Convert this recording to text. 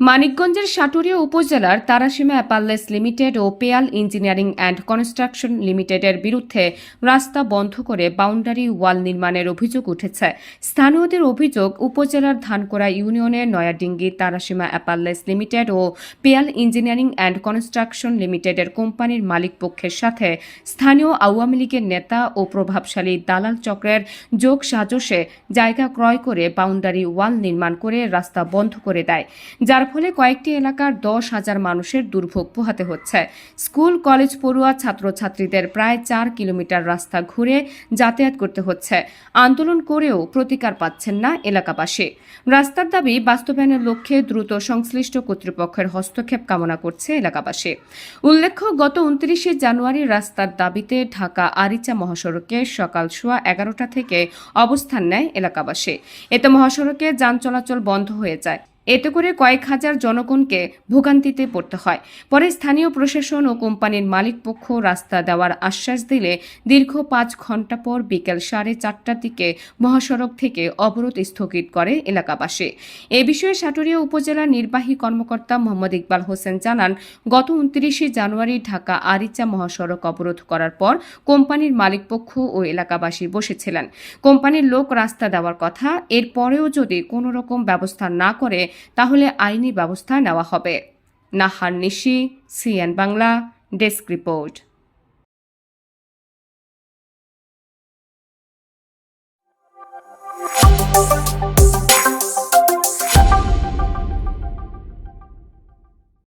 মানিকগঞ্জের সাটুরিয়া উপজেলার Tarasima apparels limited ও পেয়াল ইঞ্জিনিয়ারিং অ্যান্ড কনস্ট্রাকশন লিমিটেডের বিরুদ্ধে রাস্তা বন্ধ করে বাউন্ডারি ওয়াল নির্মাণের অভিযোগ উঠেছে। স্থানীয়দের অভিযোগ, উপজেলার ধানকোড়া ইউনিয়নের নয়াডিঙ্গি তারাসীমা অ্যাপাল্লেস লিমিটেড ও পেয়াল ইঞ্জিনিয়ারিং অ্যান্ড কনস্ট্রাকশন লিমিটেডের কোম্পানির মালিক পক্ষের সাথে স্থানীয় আওয়ামী লীগের নেতা ও প্রভাবশালী দালাল চক্রের যোগ সাজসে জায়গা ক্রয় করে বাউন্ডারি ওয়াল নির্মাণ করে রাস্তা বন্ধ করে দেয়। ফলে কয়েকটি এলাকার দশ হাজার মানুষের দুর্ভোগ পোহাতে হচ্ছে। স্কুল, কলেজ পড়ুয়া ছাত্রছাত্রীদের প্রায় চার কিলোমিটার রাস্তা ঘুরে যাতায়াত করতে হচ্ছে। আন্দোলন করেও প্রতিকার পাচ্ছেন না এলাকাবাসী। রাস্তার দাবি, বাস্তবায়নের লক্ষ্যে দ্রুত সংশ্লিষ্ট কর্তৃপক্ষের হস্তক্ষেপ কামনা করছে এলাকাবাসী। উল্লেখ্য, গত উনত্রিশে জানুয়ারি রাস্তার দাবিতে ঢাকা আরিচা মহাসড়কে সকাল সোয়া এগারোটা থেকে অবস্থান নেয় এলাকাবাসী। এতে মহাসড়কে যান চলাচল বন্ধ হয়ে যায়। এতে করে কয়েক হাজার জনগণকে ভোগান্তিতে পড়তে হয়। পরে স্থানীয় প্রশাসন ও কোম্পানির মালিকপক্ষ রাস্তা দেওয়ার আশ্বাস দিলে দীর্ঘ পাঁচ ঘণ্টা পর বিকেল সাড়ে চারটার দিকে মহাসড়ক থেকে অবরোধ স্থগিত করে এলাকাবাসী। এ বিষয়ে সাটুরিয়া উপজেলার নির্বাহী কর্মকর্তা মোহাম্মদ ইকবাল হোসেন জানান, গত উনত্রিশে জানুয়ারি ঢাকা আরিচা মহাসড়ক অবরোধ করার পর কোম্পানির মালিকপক্ষ ও এলাকাবাসী বসেছিলেন। কোম্পানির লোক রাস্তা দেওয়ার কথা, এরপরেও যদি কোনো রকম ব্যবস্থা না করে তাহলে আইনি ব্যবস্থা নেওয়া হবে। Nahar Nishi CN Bangla desk report.